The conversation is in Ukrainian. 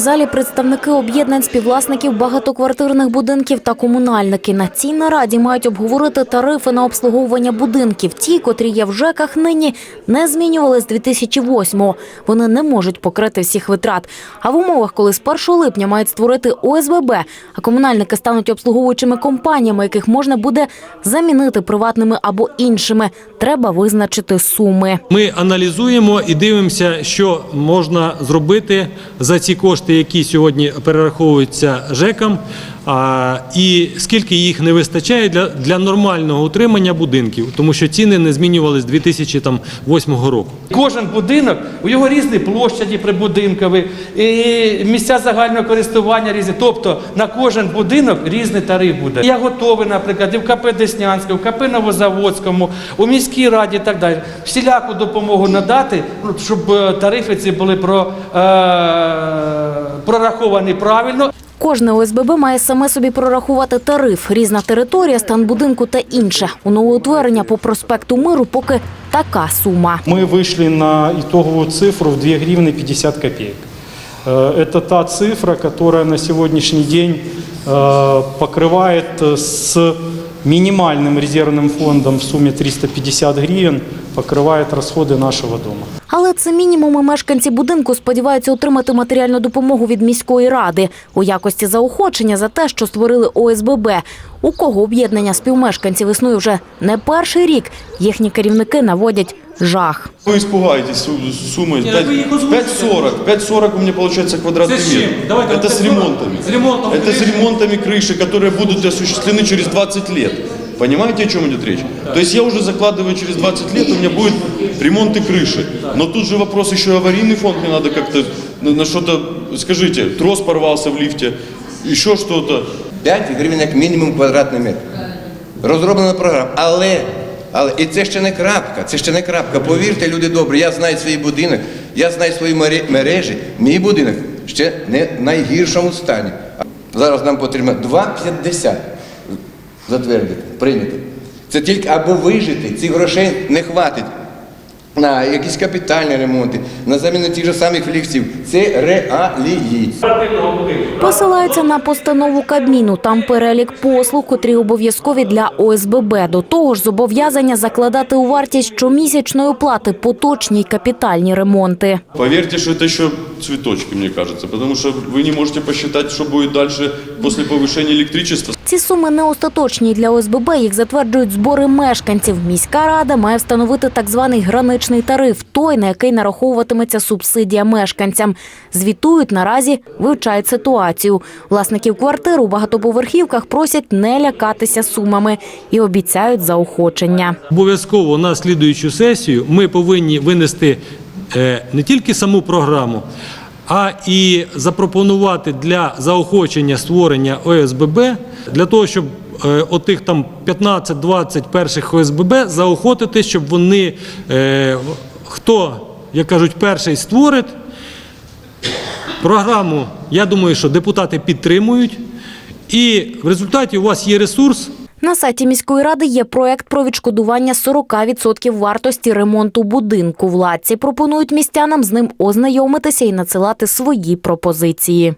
сесійній залі представники об'єднань співвласників багатоквартирних будинків та комунальники. На цій нараді мають обговорити тарифи на обслуговування будинків. Ті, котрі є в ЖЕКах нині, не змінювали з 2008-го. Вони не можуть покрити всіх витрат. А в умовах, коли з 1 липня мають створити ОСББ, а комунальники стануть обслуговуючими компаніями, яких можна буде замінити приватними або іншими, треба визначити суми. Ми аналізуємо і дивимося, що можна зробити за ці кошти, які сьогодні перераховуються ЖЕКам, і скільки їх не вистачає для, для нормального утримання будинків, тому що ціни не змінювалися з 2008 року. Кожен будинок, у його різні площаді прибудинкові, і місця загального користування різні. Тобто на кожен будинок різний тариф буде. Я готовий, наприклад, і в КП Деснянському, в КП Новозаводському, у міській раді і так далі. Всіляку допомогу надати, ну, щоб е, тарифи ці були про, е, прораховані правильно. Кожне ОСББ має саме собі прорахувати тариф, різна територія, стан будинку та інше. У новоутворення по проспекту Миру поки така сума. Мы вышли на итоговую цифру в 2 гривны 50 копеек. Э, Это та цифра, которая на сегодняшний день э, покрывает э, с минимальным резервным фондом в сумме 350 гривен, покрывает расходы нашего дома. Але це мінімум і мешканці будинку сподіваються отримати матеріальну допомогу від міської ради у якості заохочення за те, що створили ОСББ. У кого об'єднання співмешканців існує вже не перший рік. Їхні керівники наводять жах. Вы испугаетесь су- суммой Нет, вы их озвучите. 5,40. 5,40 у меня получается квадратный Зачем? метр. Давайте Это вот с 5,40. ремонтами. С ремонтом Это с крыши. ремонтами крыши, которые будут осуществлены через 20 лет. Понимаете, о чем идет речь? То есть я уже закладываю через 20 лет, у меня будет ремонт и крыши. Но тут же вопрос еще аварийный фонд, мне надо как-то на, на что-то, скажите, трос порвался в лифте, еще что-то. 5 гривень як мінімум квадратний метр. Розроблена програма. Але, але і це ще не крапка, це ще не крапка. Повірте, люди добрі, я знаю свій будинок, я знаю свої мере- мережі. Мій будинок ще не в найгіршому стані. Зараз нам потрібно 2,50 затвердити, прийняти. Це тільки або вижити, цих грошей не хватить На якісь капітальні ремонти, на заміну тих же самих ліфтів. Це реалії. Посилаються на постанову Кабміну. Там перелік послуг, котрі обов'язкові для ОСББ. До того ж, зобов'язання закладати у вартість щомісячної оплати поточні й капітальні ремонти. Поверьте, что это еще цветочки, мне кажется, потому что вы не можете посчитать, что будет дальше после повышения электричества. Ці суми не остаточні для ОСББ. Їх затверджують збори мешканців. Міська рада має встановити так званий граничний тариф, той на який нараховуватиметься субсидія мешканцям. Звітують наразі, вивчають ситуацію. Власників квартир у багатоповерхівках просять не лякатися сумами і обіцяють заохочення. Обов'язково на слідуючу сесію ми повинні винести е, не тільки саму програму, а і запропонувати для заохочення створення ОСББ, для того, щоб отих там 15-20 перших ОСББ заохотити, щоб вони, е, хто, як кажуть, перший створить, Програму, я думаю, що депутати підтримують, і в результаті у вас є ресурс. На сайті міської ради є проект про відшкодування 40% вартості ремонту будинку. Владці пропонують містянам з ним ознайомитися і надсилати свої пропозиції.